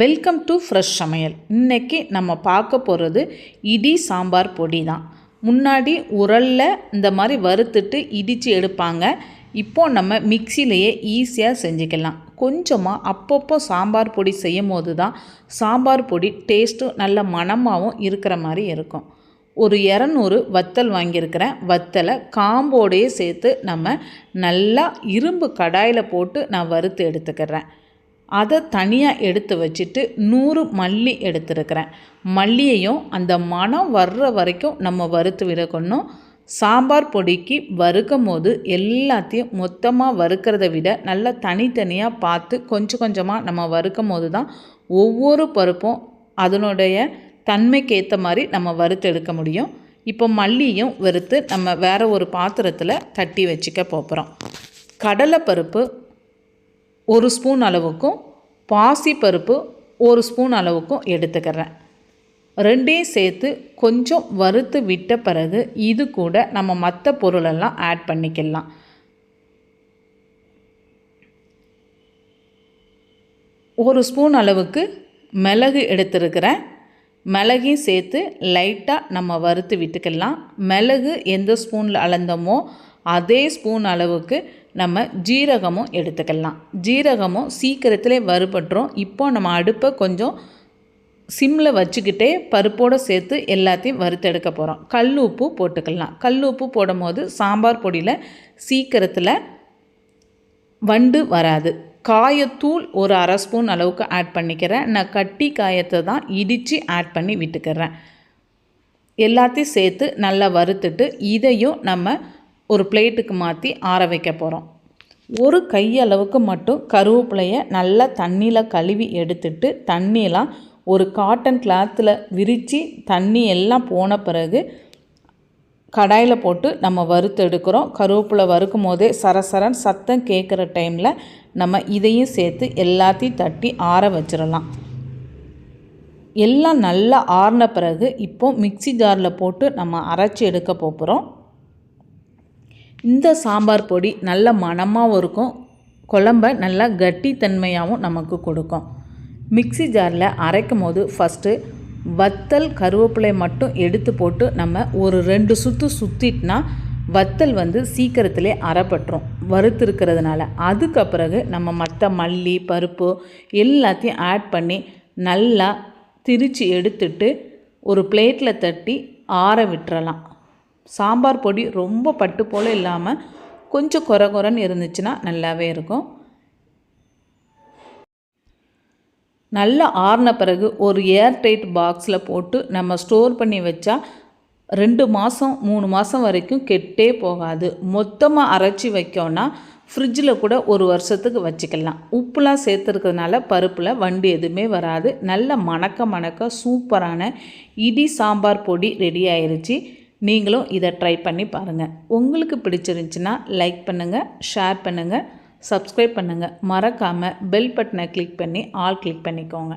Welcome to fresh சமையல். இன்றைக்கி நம்ம பார்க்க போகிறது இடி சாம்பார் பொடி தான் முன்னாடி உரலில் இந்த மாதிரி வறுத்துட்டு இடித்து எடுப்பாங்க. இப்போது நம்ம மிக்சிலேயே ஈஸியாக செஞ்சுக்கலாம். கொஞ்சமாக அப்பப்போ சாம்பார் பொடி செய்யும் போது தான் சாம்பார் பொடி டேஸ்ட்டும் நல்ல மணமாகவும் இருக்கிற மாதிரி இருக்கும். ஒரு இரநூறு வத்தல் வாங்கியிருக்கிறேன். வத்தலை காம்போடையே சேர்த்து நம்ம நல்லா இரும்பு கடாயில் போட்டு நான் வறுத்து எடுத்துக்கிறேன். அதை தனியாக எடுத்து வச்சுட்டு நூறு மல்லி எடுத்துருக்கிறேன். மல்லியையும் அந்த மனம் வர்ற வரைக்கும் நம்ம வறுத்து விடக்கணும். சாம்பார் பொடிக்கு வறுக்கும் போது எல்லாத்தையும் மொத்தமாக வறுக்கிறத விட நல்லா தனித்தனியாக பார்த்து கொஞ்சம் கொஞ்சமாக நம்ம வறுக்கும் போது தான் ஒவ்வொரு பருப்பும் அதனுடைய தன்மைக்கு ஏற்ற மாதிரி நம்ம வறுத்து எடுக்க முடியும். இப்போ மல்லியும் வறுத்து நம்ம வேறு ஒரு பாத்திரத்தில் தட்டி வச்சுக்க போகிறோம் கடலைப்பருப்பு ஒரு ஸ்பூன் அளவுக்கும் பாசிப்பருப்பு ஒரு ஸ்பூன் அளவுக்கும் எடுத்துக்கிறேன். ரெண்டையும் சேர்த்து கொஞ்சம் வறுத்து விட்ட பிறகு இது கூட நம்ம மற்ற பொருளெல்லாம் ஆட் பண்ணிக்கலாம். ஒரு ஸ்பூன் அளவுக்கு மிளகு எடுத்துருக்கிறேன். மிளகையும் சேர்த்து லைட்டாக நம்ம வறுத்து விட்டுக்கலாம். மிளகு எந்த ஸ்பூனில் அளந்தோமோ அதே ஸ்பூன் அளவுக்கு நம்ம ஜீரகமும் எடுத்துக்கலாம். ஜீரகமும் சீக்கிரத்திலே வறுபட்டுரும். இப்போ நம்ம அடுப்பை கொஞ்சம் சிம்மில் வச்சுக்கிட்டே பருப்போடு சேர்த்து எல்லாத்தையும் வறுத்தெடுக்க போகிறோம் கல் உப்பு போட்டுக்கலாம். கல் உப்பு போடும்போது சாம்பார் பொடியில் சீக்கிரத்தில் வண்டு வராது. காயத்தூள் ஒரு அரை ஸ்பூன் அளவுக்கு ஆட் பண்ணிக்கிறேன். நான் கட்டி காயத்தை தான் இடித்து ஆட் பண்ணி விட்டுக்கிறேன். எல்லாத்தையும் சேர்த்து நல்லா வறுத்துட்டு இதையும் நம்ம ஒரு பிளேட்டுக்கு மாற்றி ஆற வைக்க போகிறோம் ஒரு கையளவுக்கு மட்டும் கருவேப்பிலையை நல்லா தண்ணியில் கழுவி எடுத்துட்டு தண்ணியெலாம் ஒரு காட்டன் கிளாத்தில் விரித்து தண்ணி எல்லாம் போன பிறகு கடாயில் போட்டு நம்ம வறுத்து எடுக்கிறோம். கருவேப்பிலை வறுக்கும் போதே சரசரன் சத்தம் கேட்குற டைமில் நம்ம இதையும் சேர்த்து எல்லாத்தையும் தட்டி ஆற வச்சிடலாம். எல்லாம் நல்லா ஆறின பிறகு இப்போது மிக்சி ஜாரில் போட்டு நம்ம அரைச்சி எடுக்க போகிறோம் இந்த சாம்பார் பொடி நல்ல மணமாகவும் இருக்கும். குழம்ப நல்லா கட்டித்தன்மையாகவும் நமக்கு கொடுக்கும். மிக்சி ஜாரில் அரைக்கும் போது ஃபஸ்ட்டு வத்தல் கருவேப்பிலை மட்டும் எடுத்து போட்டு நம்ம ஒரு ரெண்டு சுற்று சுற்றிட்டுனா வத்தல் வந்து சீக்கிரத்திலே அரைப்பட்டுரும் வறுத்துருக்கிறதுனால. அதுக்கு பிறகு நம்ம மற்ற மல்லி பருப்பு எல்லாத்தையும் ஆட் பண்ணி நல்லா திரித்து எடுத்துட்டு ஒரு பிளேட்டில் தட்டி ஆற விட்டுறலாம். சாம்பார் பொடி ரொம்ப பட்டு போல் இல்லாமல் கொஞ்சம் குறை குறைன்னு இருந்துச்சுன்னா நல்லாவே இருக்கும். நல்லா ஆறின பிறகு ஒரு ஏர் டைட் பாக்ஸில் போட்டு நம்ம ஸ்டோர் பண்ணி வச்சா ரெண்டு மாதம் மூணு மாதம் வரைக்கும் கெட்டே போகாது. மொத்தமாக அரைச்சி வைக்கோன்னா ஃப்ரிட்ஜில் கூட ஒரு வருஷத்துக்கு வச்சுக்கலாம். உப்புலாம் சேர்த்துருக்கிறதுனால பருப்பில் வண்டு எதுவுமே வராது. நல்ல மணக்க மணக்க சூப்பரான இடி சாம்பார் பொடி ரெடி ஆயிடுச்சு நீங்களும் இதை ட்ரை பண்ணி பாருங்கள் உங்களுக்கு பிடிச்சிருந்துச்சின்னா லைக் பண்ணுங்கள் ஷேர் பண்ணுங்கள் சப்ஸ்கிரைப் பண்ணுங்கள் மறக்காமல் பெல் பட்டனை கிளிக் பண்ணி ஆல் கிளிக் பண்ணிக்கோங்க.